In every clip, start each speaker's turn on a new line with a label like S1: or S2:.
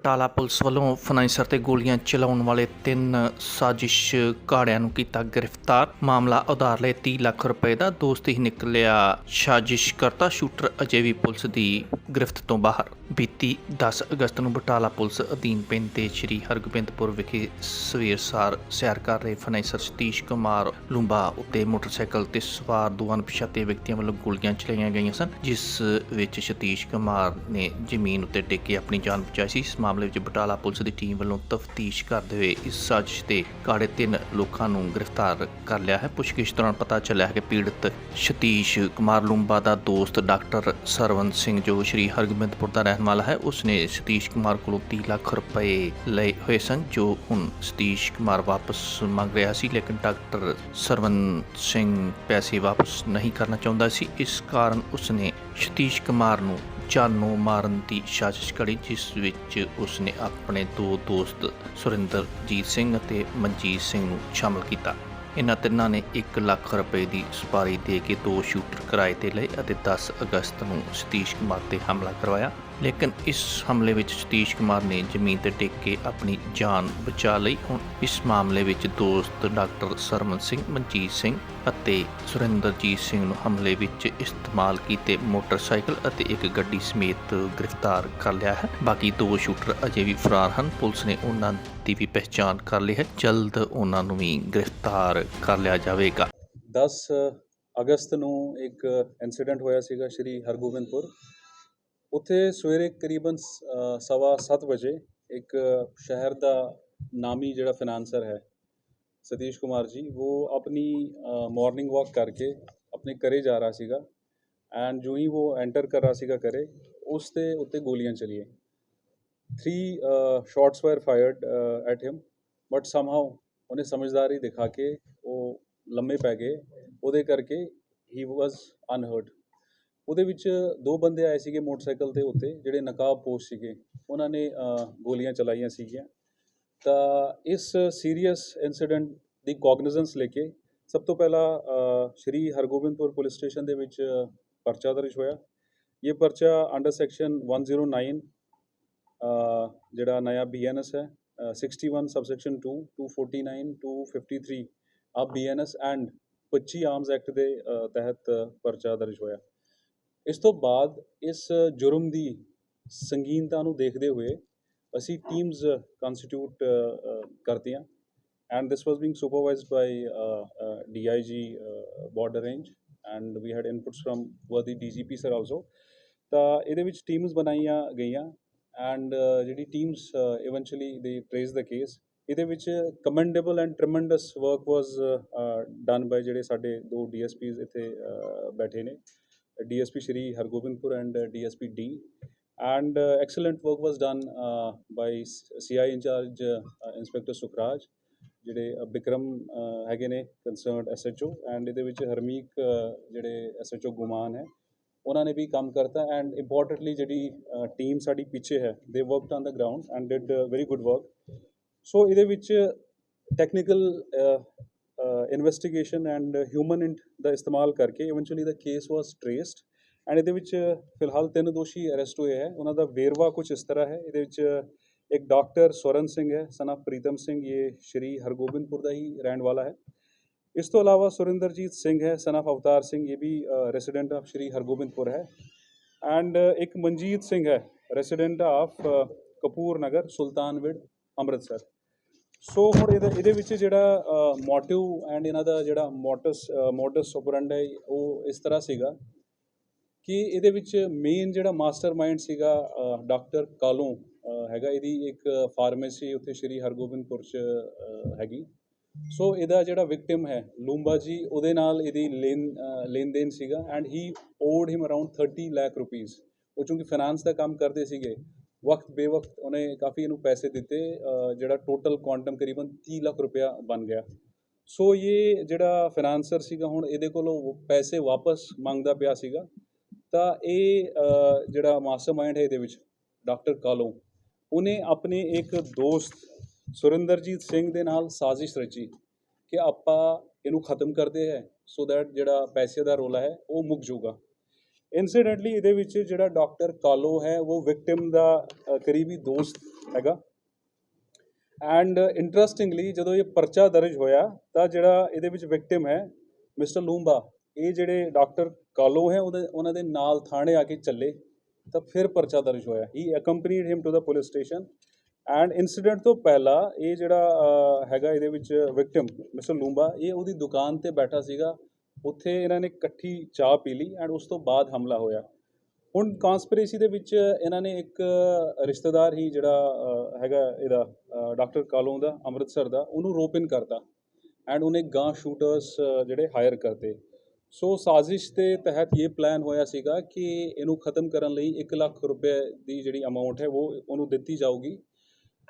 S1: Batala police ਵੱਲੋਂ ਫਨਾਈਸਰ ਤੇ ਗੋਲੀਆਂ ਚਲਾਉਣ ਵਾਲੇ ਤਿੰਨ ਸਾਜ਼ਿਸ਼ ਘਾੜਿਆਂ ਨੂੰ ਕੀਤਾ ਗ੍ਰਿਫਤਾਰ। ਮਾਮਲਾ ਉਧਾਰ ਲਈ 30 ਲੱਖ ਰੁਪਏ ਦਾ ਦੋਸਤ ਹੀ ਨਿਕਲਿਆ। ਸਾਜ਼ਿਸ਼ ਕਰਤਾ ਸ਼ੂਟਰ ਅਜੇ ਵੀ ਪੁਲਿਸ ਦੀ ਗ੍ਰਿਫਤ ਤੋਂ ਬਾਹਰ। ਬੀਤੀ 10 ਅਗਸਤ ਨੂੰ ਬਟਾਲਾ ਪੁਲਿਸ ਅਧੀਨ ਪੈਂਦੇ ਸ਼੍ਰੀ ਹਰਗੋਬਿੰਦਪੁਰ ਵਿਖੇ ਸਵੇਰ ਸਾਰ ਸੈਰ ਕਰ ਰਹੇ ਫਨਾਈਸਰ ਸਤੀਸ਼ ਕੁਮਾਰ ਲੂੰਬਾ ਉੱਤੇ ਮੋਟਰਸਾਈਕਲ ਤੇ ਸਵਾਰ ਦੋ ਅਣਪਛਾਤੇ ਵਿਅਕਤੀਆਂ ਵੱਲੋਂ ਗੋਲੀਆਂ ਚਲਾਈਆਂ ਗਈਆਂ ਸਨ, ਜਿਸ ਵਿੱਚ ਸਤੀਸ਼ ਕੁਮਾਰ ਨੇ ਜ਼ਮੀਨ ਉੱਤੇ ਡਿੱਗ ਕੇ ਆਪਣੀ ਜਾਨ ਬਚਾਈ ਸੀ। ਮਾਮਲੇ ਵਿੱਚ ਬਟਾਲਾ ਪੁਲਿਸ ਦੀ ਟੀਮ ਵੱਲੋਂ ਤਫਤੀਸ਼ ਕਰਦੇ ਹੋਏ ਇਸ ਸਾਜ਼ਿਸ਼ ਦੇ ਕਾੜੇ ਤਿੰਨ ਲੋਕਾਂ ਨੂੰ ਗ੍ਰਿਫਤਾਰ ਕਰ ਲਿਆ ਹੈ। ਪੁੱਛਗਿੱਛ ਦੌਰਾਨ ਪਤਾ ਚੱਲਿਆ ਹੈ ਕਿ ਪੀੜਤ ਸਤੀਸ਼ ਕੁਮਾਰ ਲੂੰਬਾ ਦਾ ਦੋਸਤ ਡਾਕਟਰ ਸਰਵਨ ਸਿੰਘ, ਜੋ ਸ਼੍ਰੀ ਹਰਗੋਬਿੰਦਪੁਰ ਦਾ ਰਹਿਣ ਵਾਲਾ ਹੈ, ਉਸਨੇ ਸਤੀਸ਼ ਕੁਮਾਰ ਕੋਲੋਂ 30 ਲੱਖ ਰੁਪਏ ਲਏ ਹੋਏ ਸਨ, ਜੋ ਹੁਣ ਸਤੀਸ਼ ਕੁਮਾਰ ਵਾਪਸ ਮੰਗ ਰਿਹਾ ਸੀ, ਲੇਕਿਨ ਡਾਕਟਰ ਸਰਵਨ ਸਿੰਘ ਪੈਸੇ ਵਾਪਸ ਨਹੀਂ ਕਰਨਾ ਚਾਹੁੰਦਾ ਸੀ। ਇਸ ਕਾਰਨ ਉਸਨੇ ਸਤੀਸ਼ ਕੁਮਾਰ ਨੂੰ ਜਾਨੋਂ ਮਾਰਨ ਦੀ ਸਾਜ਼ਿਸ਼ ਘੜੀ ਜਿਸ ਵਿੱਚ ਉਸਨੇ ਆਪਣੇ ਦੋ ਦੋਸਤ ਸੁਰਿੰਦਰਜੀਤ ਸਿੰਘ ਅਤੇ ਮਨਜੀਤ ਸਿੰਘ ਨੂੰ ਸ਼ਾਮਲ ਕੀਤਾ। ਇਹਨਾਂ ਤਿੰਨਾਂ ਨੇ 1 ਲੱਖ ਰੁਪਏ ਦੀ ਸਪਾਰੀ ਦੇ ਕੇ ਦੋ ਸ਼ੂਟਰ ਕਿਰਾਏ ਤੇ ਲਏ ਅਤੇ 10 ਅਗਸਤ ਨੂੰ ਸਤੀਸ਼ ਕੁਮਾਰ ਤੇ ਹਮਲਾ ਕਰਵਾਇਆ। ਲੇਕਿਨ ਇਸ ਹਮਲੇ ਵਿੱਚ ਸਤੀਸ਼ ਕੁਮਾਰ ਨੇ ਜ਼ਮੀਨ ਤੇ ਡਿੱਗ ਕੇ ਆਪਣੀ ਜਾਨ ਬਚਾ ਲਈ। ਹੁਣ ਇਸ ਮਾਮਲੇ ਵਿੱਚ ਦੋਸਤ ਡਾਕਟਰ ਸਰਮਨ ਸਿੰਘ, ਮਨਜੀਤ ਸਿੰਘ ਅਤੇ ਸੁਰਿੰਦਰਜੀਤ ਸਿੰਘ ਨੂੰ ਹਮਲੇ ਵਿੱਚ ਇਸਤੇਮਾਲ ਕੀਤੇ ਮੋਟਰਸਾਈਕਲ ਅਤੇ ਇੱਕ ਗੱਡੀ ਸਮੇਤ ਗ੍ਰਿਫਤਾਰ ਕਰ ਲਿਆ ਹੈ। ਬਾਕੀ ਦੋ ਸ਼ੂਟਰ ਅਜੇ ਵੀ ਫਰਾਰ ਹਨ। ਪੁਲਿਸ ਨੇ ਉਹਨਾਂ ਦੀ ਵੀ ਪਛਾਣ ਕਰ ਲਈ ਹੈ। ਜਲਦ ਉਹਨਾਂ ਨੂੰ ਵੀ ਗ੍ਰਿਫਤਾਰ ਕਰ ਲਿਆ ਜਾਵੇਗਾ।
S2: 10 ਅਗਸਤ ਨੂੰ ਇੱਕ ਇਨਸੀਡੈਂਟ ਹੋਇਆ ਸੀਗਾ ਸ਼੍ਰੀ ਹਰਗੋਬਿੰਦਪੁਰ। ਉੱਥੇ ਸਵੇਰੇ ਕਰੀਬਨ ਸ- ਅ, ਸਵਾ ਸੱਤ ਵਜੇ ਇੱਕ ਸ਼ਹਿਰ ਦਾ ਨਾਮੀ ਜਿਹੜਾ ਫਾਈਨਾਂਸਰ ਹੈ ਸਤੀਸ਼ ਕੁਮਾਰ ਜੀ ਉਹ ਆਪਣੀ ਮਾਰਨਿੰਗ ਵਾਕ ਕਰਕੇ ਆਪਣੇ ਘਰੇ ਜਾ ਰਿਹਾ ਸੀਗਾ ਐਂਡ ਜੋ ਹੀ ਉਹ ਐਂਟਰ ਕਰ ਰਿਹਾ ਸੀਗਾ ਘਰੇ ਉਸ ਦੇ ਉੱਤੇ ਗੋਲੀਆਂ ਚਲੀਆਂ। 3 shots were fired at him but somehow ਉਹਨੇ ਸਮਝਦਾਰੀ ਦਿਖਾ ਕੇ ਉਹ ਲੰਮੇ ਪੈ ਗਏ ਉਹਦੇ ਕਰਕੇ ਹੀ ਵਾਸ ਅਨਹਰਟ ਉਹਦੇ ਵਿੱਚ ਦੋ ਬੰਦੇ ਆਏ ਸੀਗੇ ਮੋਟਰਸਾਈਕਲ ਦੇ ਉੱਤੇ ਜਿਹੜੇ ਨਕਾਬਪੋਸ਼ ਸੀਗੇ। ਉਹਨਾਂ ਨੇ ਗੋਲੀਆਂ ਚਲਾਈਆਂ ਸੀਗੀਆਂ। ਤਾਂ ਇਸ ਸੀਰੀਅਸ ਇਨਸੀਡੈਂਟ ਦੀ ਕੋਗਨੀਜ਼ੈਂਸ ਲੈ ਕੇ ਸਭ ਤੋਂ ਪਹਿਲਾਂ ਸ਼੍ਰੀ ਹਰਗੋਬਿੰਦਪੁਰ ਪੁਲਿਸ ਸਟੇਸ਼ਨ ਦੇ ਵਿੱਚ ਪਰਚਾ ਦਰਜ ਹੋਇਆ। ਇਹ ਪਰਚਾ ਅੰਡਰ ਸੈਕਸ਼ਨ 109 ਅ, ਜਿਹੜਾ ਨया ਬੀਐਨਐਸ ਹੈ ਅ, 61 ਸਬਸੈਕਸ਼ਨ 2 249 253 ਆ ਬੀਐਨਐਸ ਐਂਡ 25 ਆਰਮਸ ਐਕਟ ਦੇ ਤਹਿਤ ਪਰਚਾ ਦਰਜ ਹੋਇਆ। ਇਸ ਤੋਂ ਬਾਅਦ ਇਸ ਜੁਰਮ ਦੀ ਸੰਗੀਨਤਾ ਨੂੰ ਦੇਖਦੇ ਹੋਏ ਅਸੀਂ ਟੀਮਸ ਕਨਸਟੀਟਿਊਟ ਕਰਤੀਆਂ and this was being supervised by DIG border range and we had inputs from worthy DGP sir also ਤਾਂ ਇਹਦੇ ਵਿੱਚ ਟੀਮਸ ਬਣਾਈਆਂ ਗਈਆਂ ਐਂਡ ਜਿਹੜੀ teams eventually they trace the case ਇਹਦੇ ਵਿੱਚ commendable and tremendous work was done by ਜਿਹੜੇ ਸਾਡੇ ਦੋ ਡੀਐਸਪੀਸ ਇੱਥੇ ਬੈਠੇ ਨੇ। DSP Shri Hargobindpur and DSP D and excellent work was done by CI in-charge inspector Sukhraj ਜਿਹੜੇ ਬਿਕਰਮ ਹੈਗੇ ਨੇ ਕੰਸਰਨਡ ਐਸਐਚਓ ਐਂਡ ਇਹਦੇ ਵਿੱਚ ਹਰਮੀਕ ਅ, ਜਿਹੜੇ ਐਸਐਚਓ ਗੁਮਾਨ ਹੈ ਉਹਨਾਂ ਨੇ ਵੀ ਕੰਮ ਕਰਤਾ ਐਂਡ ਇੰਪੋਰਟੈਂਟਲੀ ਜਿਹੜੀ ਟੀਮ ਸਾਡੀ ਪਿੱਛੇ ਹੈ they worked on the ground and did very good work so ਇਹਦੇ ਵਿੱਚ ਟੈਕਨੀਕਲ ਇਨਵੈਸਟੀਗੇਸ਼ਨ ਐਂਡ ਹਿਊਮਨ ਦਾ ਇਸਤੇਮਾਲ ਕਰਕੇ eventually the case was traced and ਇਹਦੇ ਵਿੱਚ ਫਿਲਹਾਲ ਤਿੰਨ ਦੋਸ਼ੀ ਅਰੈਸਟ ਹੋਏ ਹੈ। ਉਹਨਾਂ ਦਾ ਵੇਰਵਾ ਕੁਝ ਇਸ ਤਰ੍ਹਾਂ ਹੈ। ਇਹਦੇ ਵਿੱਚ ਇੱਕ ਡਾਕਟਰ ਸਵਰਨ ਸਿੰਘ ਹੈ, ਸਨ of ਪ੍ਰੀਤਮ ਸਿੰਘ। ਇਹ ਸ਼੍ਰੀ ਹਰਗੋਬਿੰਦਪੁਰ ਦਾ ਹੀ ਰਹਿਣ ਵਾਲਾ ਹੈ। ਇਸ ਤੋਂ ਇਲਾਵਾ ਸੁਰਿੰਦਰਜੀਤ ਸਿੰਘ ਹੈ, ਸਨ ਆਫ ਅਵਤਾਰ ਸਿੰਘ। ਇਹ ਵੀ ਰੈਜ਼ੀਡੈਂਟ ਆਫ ਸ਼੍ਰੀ ਹਰਗੋਬਿੰਦਪੁਰ ਹੈ। ਐਂਡ ਇੱਕ ਮਨਜੀਤ ਸਿੰਘ ਹੈ resident of Kapoor Nagar Sultanwind, Amritsar. So ਹੁਣ ਇਹਦੇ ਇਹਦੇ ਵਿੱਚ ਜਿਹੜਾ ਮੋਟਿਵ ਐਂਡ ਇਹਨਾਂ ਦਾ ਜਿਹੜਾ ਮੋਟਸ ਮੋਡਸ ਆਪਰੈਂਡ ਹੈ ਉਹ ਇਸ ਤਰ੍ਹਾਂ ਸੀਗਾ ਕਿ ਇਹਦੇ ਵਿੱਚ ਮੇਨ ਜਿਹੜਾ ਮਾਸਟਰਮਾਈਂਡ ਸੀਗਾ ਡਾਕਟਰ ਕਾਲੋਂ ਹੈਗਾ ਇਹਦੀ ਇੱਕ ਫਾਰਮੇਸੀ ਉੱਥੇ ਸ਼੍ਰੀ ਹਰਗੋਬਿੰਦਪੁਰ ਚ ਹੈਗੀ। ਸੋ ਇਹਦਾ ਜਿਹੜਾ ਵਿਕਟਿਮ ਹੈ, ਲੂੰਬਾ ਜੀ, ਉਹਦੇ ਨਾਲ ਇਹਦੀ ਲੈਣ ਲੈਣ ਦੇਣ ਸੀਗਾ and he owed him around 30 lakh rupees ਉਹ ਚੂੰਕਿ ਫਾਈਨਾਂਸ ਦਾ ਕੰਮ ਕਰਦੇ ਸੀਗੇ ਵਕਤ ਬੇਵਕਤ ਉਹਨੇ ਕਾਫੀ ਇਹਨੂੰ ਪੈਸੇ ਦਿੱਤੇ ਜਿਹੜਾ ਟੋਟਲ ਕੁਆਂਟਮ ਕਰੀਬਨ 30 ਲੱਖ ਰੁਪਇਆ ਬਣ ਗਿਆ। ਸੋ ਇਹ ਜਿਹੜਾ ਫਾਈਨਾਂਸਰ ਸੀਗਾ ਹੁਣ ਇਹਦੇ ਕੋਲੋਂ ਪੈਸੇ ਵਾਪਸ ਮੰਗਦਾ ਪਿਆ ਸੀਗਾ। ਤਾਂ ਇਹ ਅ, ਜਿਹੜਾ ਮਾਸਟਰਮਾਈਂਡ ਹੈ ਇਹਦੇ ਵਿੱਚ ਡਾਕਟਰ ਕਾਲੋ ਉਹਨੇ ਆਪਣੇ ਇੱਕ ਦੋਸਤ ਸੁਰਿੰਦਰਜੀਤ ਸਿੰਘ ਦੇ ਨਾਲ ਸਾਜ਼ਿਸ਼ ਰਚੀ ਕਿ ਆਪਾਂ ਇਹਨੂੰ ਖਤਮ ਕਰਦੇ ਹੈ ਸੋ ਦੈਟ ਜਿਹੜਾ ਪੈਸੇ ਦਾ ਰੋਲਾ ਹੈ ਉਹ ਮੁੱਕ ਜਾਊਗਾ। ਇਨਸੀਡੈਂਟਲੀ ਇਹਦੇ ਵਿੱਚ ਜਿਹੜਾ ਡਾਕਟਰ ਕਾਲੋ ਹੈ, ਉਹ ਵਿਕਟਿਮ ਦਾ ਕਰੀਬੀ ਦੋਸਤ ਹੈਗਾ। ਐਂਡ ਇੰਟਰਸਟਿੰਗਲੀ ਜਦੋਂ ਇਹ ਪਰਚਾ ਦਰਜ ਹੋਇਆ, ਤਾਂ ਜਿਹੜਾ ਇਹਦੇ ਵਿੱਚ ਵਿਕਟਿਮ ਹੈ, ਮਿਸਟਰ ਲੂੰਬਾ, ਇਹ ਜਿਹੜੇ ਡਾਕਟਰ ਕਾਲੋ ਹੈ, ਉਹਦੇ, ਉਹਨਾਂ ਦੇ ਨਾਲ ਥਾਣੇ ਆ ਕੇ ਚੱਲੇ, ਤਾਂ ਫਿਰ ਪਰਚਾ ਦਰਜ ਹੋਇਆ। He accompanied him to the police station and incident ਤੋਂ ਪਹਿਲਾਂ ਇਹ ਜਿਹੜਾ ਹੈਗਾ ਇਹਦੇ ਵਿੱਚ ਵਿਕਟਿਮ ਮਿਸਟਰ ਲੂੰਬਾ, ਇਹ ਉਹਦੀ ਦੁਕਾਨ ਤੇ ਬੈਠਾ ਸੀਗਾ ਉੱਥੇ ਇਹਨਾਂ ਨੇ ਇਕੱਠੀ ਚਾਹ ਪੀ ਲਈ ਐਂਡ ਉਸ ਤੋਂ ਬਾਅਦ ਹਮਲਾ ਹੋਇਆ। ਹੁਣ ਕਨਸਪੀਰੇਸੀ ਦੇ ਵਿੱਚ ਇਹਨਾਂ ਨੇ ਇੱਕ ਰਿਸ਼ਤੇਦਾਰ ਹੀ ਜਿਹੜਾ ਹੈਗਾ ਇਹਦਾ ਡਾਕਟਰ ਕਾਲੋਂ ਦਾ, ਅੰਮ੍ਰਿਤਸਰ ਦਾ, ਉਹਨੂੰ ਰੋਪ ਇਨ ਕਰਤਾ ਐਂਡ ਉਹਨੇ ਗਾਂ ਸ਼ੂਟਰਸ ਜਿਹੜੇ ਹਾਇਰ ਕਰਤੇ। ਸੋ ਸਾਜ਼ਿਸ਼ ਦੇ ਤਹਿਤ ਇਹ ਪਲਾਨ ਹੋਇਆ ਸੀਗਾ ਕਿ ਇਹਨੂੰ ਖਤਮ ਕਰਨ ਲਈ 1 ਲੱਖ ਰੁਪਏ ਦੀ ਜਿਹੜੀ ਅਮਾਉਂਟ ਹੈ, ਉਹ ਉਹਨੂੰ ਦਿੱਤੀ ਜਾਊਗੀ।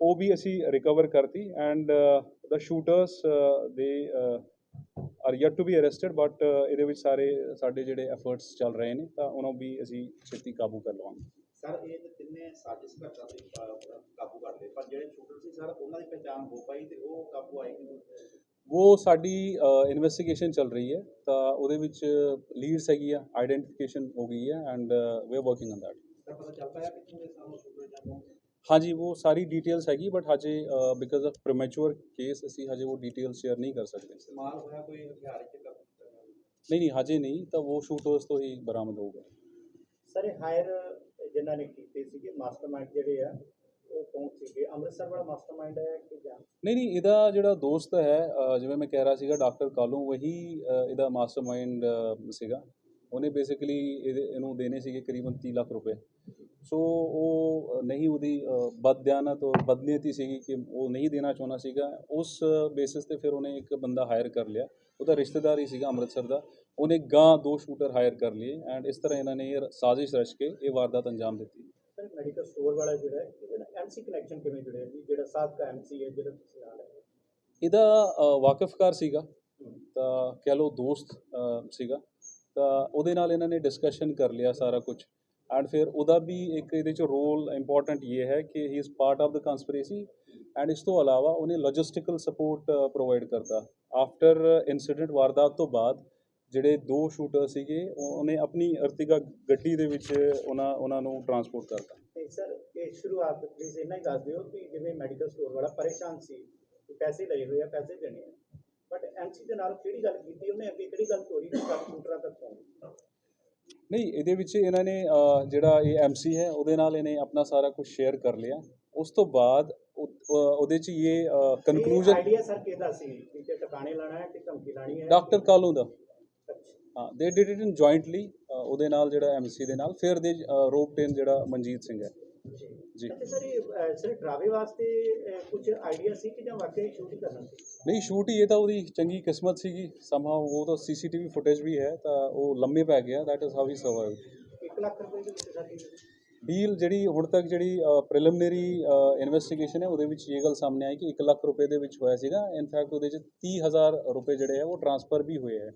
S2: ਉਹ ਵੀ ਅਸੀਂ ਰਿਕਵਰ ਕਰਤੀ and the shooters they are yet to be arrested but ਇਹਦੇ ਵਿੱਚ ਸਾਰੇ ਸਾਡੇ ਜਿਹੜੇ ਐਫਰਟਸ ਚੱਲ ਰਹੇ ਨੇ ਤਾਂ ਉਹਨਾਂ ਵੀ ਅਸੀਂ ਛੇਤੀ ਕਾਬੂ ਕਰ ਲਵਾਂਗੇ।
S3: ਸਰ ਇਹ ਤੇ ਤਿੰਨੇ ਸਾਜ਼ਿਸ਼ ਸੀ ਅਹ, ਕਾਬੂ ਕਰ ਲਏ ਪਰ ਜਿਹੜੇ ਸ਼ੂਟਰ ਸੀ ਸਰ ਉਹਨਾਂ ਦੀ ਪਛਾਣ ਹੋ ਪਾਈ ਤੇ ਉਹ ਕਾਬੂ ਆਏ ਕਿ?
S2: ਉਹ ਸਾਡੀ ਇਨਵੈਸਟੀਗੇਸ਼ਨ ਚੱਲ ਰਹੀ ਹੈ ਤਾਂ ਉਹਦੇ ਵਿੱਚ ਲੀਡਸ ਹੈਗੀ ਆ ਆਈਡੈਂਟੀਫਿਕੇਸ਼ਨ ਹੋ ਗਈ ਹੈ and we are working on that
S3: sir ਪਤਾ ਚੱਲ ਪਾਇਆ ਕਿੱਥੋਂ ਦੇ ਸਾਨੂੰ ਸ਼ੂਟਰ ਜਾਂ
S2: ਹਾਂਜੀ ਉਹ ਸਾਰੀ ਡਿਟੇਲਸ ਹੈਗੀ ਬਟ ਹਜੇ ਬਿਕਾਜ਼ ਆਫ ਪ੍ਰੀਮੈਚੁਰ ਕੇਸ ਅਸੀਂ ਹਜੇ ਉਹ ਡਿਟੇਲਸ ਸ਼ੇਅਰ ਨਹੀਂ ਕਰ ਸਕਦੇ।
S3: ਇਸਤੇਮਾਲ ਹੋਇਆ ਕੋਈ ਹਥਿਆਰ ਇੱਥੇ ਕਰ
S2: ਨਹੀਂ? ਨਹੀਂ ਹਜੇ ਨਹੀਂ ਤਾਂ ਉਹ ਸ਼ੂਟਰਸ ਤੋਂ ਹੀ ਬਰਾਮਦ ਹੋਊਗਾ।
S3: ਸਰ ਇਹ ਹਾਇਰ ਜਿਨ੍ਹਾਂ ਨੇ ਕੀਤੇ ਸੀਗੇ ਮਾਸਟਰਮਾਈਂਡ ਜਿਹੜੇ ਆ ਉਹ ਕੌਣ ਸੀਗੇ? ਅੰਮ੍ਰਿਤਸਰ ਵਾਲਾ ਮਾਸਟਰਮਾਈਂਡ ਹੈ ਕਿ ਜਾਂ?
S2: ਨਹੀਂ ਨਹੀਂ ਇਹਦਾ ਜਿਹੜਾ ਦੋਸਤ ਹੈ ਜਿਵੇਂ ਮੈਂ ਕਹਿ ਰਿਹਾ ਸੀਗਾ ਡਾਕਟਰ ਕਾਲੂ ਵਹੀ ਇਹਦਾ ਮਾਸਟਰਮਾਈਂਡ ਸੀਗਾ। ਉਹਨੇ ਬੇਸਿਕਲੀ ਇਹਦੇ ਇਹਨੂੰ ਦੇਣੇ ਸੀਗੇ ਕਰੀਬਨ 30 ਲੱਖ ਰੁਪਏ। ਸੋ ਉਹ ਨਹੀਂ ਉਹਦੀ ਬਦਦਿਆਨਤ ਔਰ ਬਦਨੀਅਤੀ ਸੀਗੀ ਕਿ ਉਹ ਨਹੀਂ ਦੇਣਾ ਚਾਹੁੰਦਾ ਸੀਗਾ। ਉਸ ਬੇਸਿਸ ਤੇ ਫਿਰ ਉਹਨੇ ਇੱਕ ਬੰਦਾ ਹਾਇਰ ਕਰ ਲਿਆ। ਉਹਦਾ ਰਿਸ਼ਤੇਦਾਰ ਹੀ ਸੀਗਾ ਅੰਮ੍ਰਿਤਸਰ ਦਾ। ਉਹਨੇ ਗਾਂ ਦੋ ਸ਼ੂਟਰ ਹਾਇਰ ਕਰ ਲਏ ਐਂਡ ਇਸ ਤਰ੍ਹਾਂ ਇਹਨਾਂ ਨੇ ਇਹ ਸਾਜ਼ਿਸ਼ ਰਚ ਕੇ ਇਹ ਵਾਰਦਾਤ ਅੰਜਾਮ ਦਿੱਤੀ।
S3: ਸਰ ਮੈਡੀਕਲ ਸਟੋਰ ਵਾਲਾ ਜਿਹੜਾ ਹੈ ਐਮਸੀ ਕਨੈਕਸ਼ਨ ਕਿਵੇਂ ਜੁੜਿਆ ਜੀ? ਜਿਹੜਾ ਸਾਬਕਾ ਐਮਸੀ ਹੈ ਜਿਹੜਾ ਤੁਸੀਂ ਨਾਲ ਹੈ।
S2: ਇਹਦਾ ਵਾਕਿਫਕਾਰ ਸੀਗਾ। ਤਾਂ ਕਹਿ ਲਓ ਦੋਸਤ ਸੀਗਾ। ਤਾਂ ਉਹਦੇ ਨਾਲ ਇਹਨਾਂ ਨੇ ਡਿਸਕਸ਼ਨ ਕਰ ਲਿਆ ਸਾਰਾ ਕੁਝ ਐਂਡ ਫਿਰ ਉਹਦਾ ਵੀ ਇੱਕ ਇਹਦੇ ਚ ਰੋਲ ਇੰਪੋਰਟੈਂਟ ਇਹ ਹੈ ਕਿ he is part of the conspiracy and ਇਸ ਤੋਂ ਇਲਾਵਾ ਉਹਨੇ ਲੌਜਿਸਟੀਕਲ ਸਪੋਰਟ ਪ੍ਰੋਵਾਈਡ ਕਰਤਾ। ਆਫਟਰ ਇਨਸੀਡੈਂਟ ਵਾਰਦਾਤ ਤੋਂ ਬਾਅਦ ਜਿਹੜੇ ਦੋ ਸ਼ੂਟਰ ਸੀਗੇ ਉਹਨੇ ਆਪਣੀ ਅਰਤਿਗਾ ਗੱਡੀ ਦੇ ਵਿੱਚ ਉਹਨਾਂ ਉਹਨਾਂ ਨੂੰ ਟਰਾਂਸਪੋਰਟ ਕਰਤਾ।
S3: ਸਰ, ਇਹ ਸ਼ੁਰੂਆਤ ਪਲੀਜ਼ ਇੰਨਾ ਹੀ ਦੱਸ ਦਿਓ ਕਿ ਜਿਵੇਂ ਮੈਡੀਕਲ ਸਟੋਰ ਵਾਲਾ ਪਰੇਸ਼ਾਨ ਸੀ ਪੈਸੇ ਲਏ ਹੋਏ ਆ, ਪੈਸੇ ਦੇਣੇ ਆ। ਬਟ ਐਮਸੀ ਦੇ ਨਾਲ ਕਿਹੜੀ ਗੱਲ ਕੀਤੀ ਉਹਨੇ? ਅੱਗੇ ਕਿਹੜੀ ਗੱਲ ਤੋਰੀ ਕਿ ਕੰਪਿਊਟਰਾਂ ਤੱਕ ਪਹੁੰਚ
S2: ਨਹੀਂ ਇਹਦੇ ਵਿੱਚ ਇਹਨਾਂ ਨੇ ਜਿਹੜਾ ਇਹ ਐਮਸੀ ਹੈ ਉਹਦੇ ਨਾਲ ਇਹਨੇ ਆਪਣਾ ਸਾਰਾ ਕੁਝ ਸ਼ੇਅਰ ਕਰ ਲਿਆ। ਉਸ ਤੋਂ ਬਾਅਦ ਉਹਦੇ ਚ ਇਹ ਕਨਕਲੂਜਨ
S3: ਆਈਡੀਆ ਸਰ ਕਿਹਦਾ ਸੀ? ਕਿ ਟਿਕਾਣੇ ਲਾਣਾ ਹੈ ਕਿ ਧਮਕੀ ਲਾਣੀ ਹੈ?
S2: ਡਾਕਟਰ ਕਾਲੂ ਦਾ। ਹਾਂ they did it in jointly ਉਹਦੇ ਨਾਲ ਜਿਹੜਾ ਐਮਸੀ ਦੇ ਨਾਲ। ਫਿਰ ਦੇ ਰੋਪ ਟੇਨ ਜਿਹੜਾ ਮਨਜੀਤ ਸਿੰਘ ਹੈ। ਜੀ।
S3: ਅੱਛਾ ਸਰ ਇਹ ਅਹ, ਸਿਰਫ ਡਰਾਵੇ ਵਾਸਤੇ ਕੁਝ ਆਈਡੀਆ ਸੀ ਕਿ ਜਾਂ ਵਾਕਈ ਸ਼ੂਟ ਕਰਨਾ ਸੀ?
S2: ਨਹੀਂ ਸ਼ੂਟ ਹੀ ਇਹ ਤਾਂ ਉਹਦੀ ਚੰਗੀ ਕਿਸਮਤ ਸੀਗੀ। ਸਮਹਾਉ ਉਹ ਤਾਂ ਸੀਸੀਟੀਵੀ ਫੁਟੇਜ ਵੀ ਹੈ ਤਾਂ ਉਹ ਲੰਮੇ ਪੈ ਗਿਆ that is how he survive
S3: 1 lakh ਰੁਪਏ ਦੇ ਵਿੱਚ ਸਾਡੀ
S2: ਡੀਲ ਜਿਹੜੀ ਹੁਣ ਤੱਕ ਜਿਹੜੀ ਪ੍ਰੀਲਿਮਿਨਰੀ ਇਨਵੈਸਟੀਗੇਸ਼ਨ ਹੈ ਉਹਦੇ ਵਿੱਚ ਇਹ ਗੱਲ ਸਾਹਮਣੇ ਆਈ ਕਿ 1 ਲੱਖ ਰੁਪਏ ਦੇ ਵਿੱਚ ਹੋਇਆ ਸੀਗਾ। ਇਨਫੈਕਟ ਉਹਦੇ ਚ 30000 ਰੁਪਏ ਜਿਹੜੇ ਆ ਉਹ ਟ੍ਰਾਂਸਫਰ ਵੀ ਹੋਏ ਹੈ